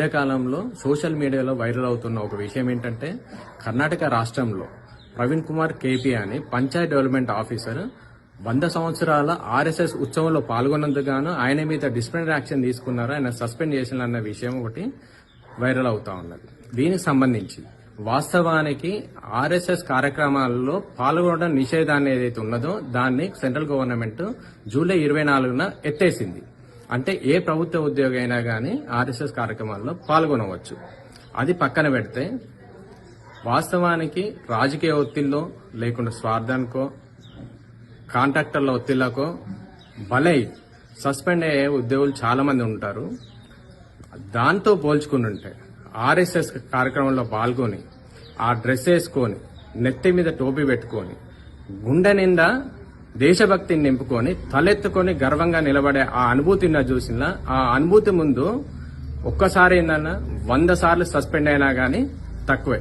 మధ్యకాలంలో సోషల్ మీడియాలో వైరల్ అవుతున్న ఒక విషయం ఏంటంటే కర్ణాటక రాష్ట్రంలో ప్రవీణ్ కుమార్ కేపీ అని పంచాయత్ డెవలప్మెంట్ ఆఫీసర్ వంద సంవత్సరాల ఆర్ఎస్ఎస్ ఉత్సవంలో పాల్గొన్నందుకు ఆయన మీద డిసిప్లినరీ యాక్షన్ తీసుకున్నారు. ఆయన సస్పెండ్ చేసిన అన్న విషయం ఒకటి వైరల్ అవుతా ఉన్నది. దీనికి సంబంధించి వాస్తవానికి ఆర్ఎస్ఎస్ కార్యక్రమాల్లో పాల్గొనడం నిషేధాన్ని ఏదైతే ఉన్నదో దాన్ని సెంట్రల్ గవర్నమెంట్ జూలై ఇరవై నాలుగున ఎత్తేసింది. అంటే ఏ ప్రభుత్వ ఉద్యోగి అయినా కానీ ఆర్ఎస్ఎస్ కార్యక్రమాల్లో పాల్గొనవచ్చు. అది పక్కన పెడితే వాస్తవానికి రాజకీయ ఒత్తిళ్ళో లేకుండా స్వార్థానికో కాంట్రాక్టర్ల ఒత్తిళ్ళకో బలై సస్పెండ్ అయ్యే ఉద్యోగులు చాలామంది ఉంటారు. దాంతో పోల్చుకుని ఆర్ఎస్ఎస్ కార్యక్రమంలో పాల్గొని ఆ డ్రెస్ వేసుకొని నెత్తి మీద టోపీ పెట్టుకొని గుండె నిండా దేశభక్తిని నింపుకొని తలెత్తుకొని గర్వంగా నిలబడే ఆ అనుభూతిని చూసిన ఆ అనుభూతి ముందు ఒక్కసారి ఏందన్నా వంద సార్లు సస్పెండ్ అయినా కానీ తక్కువే.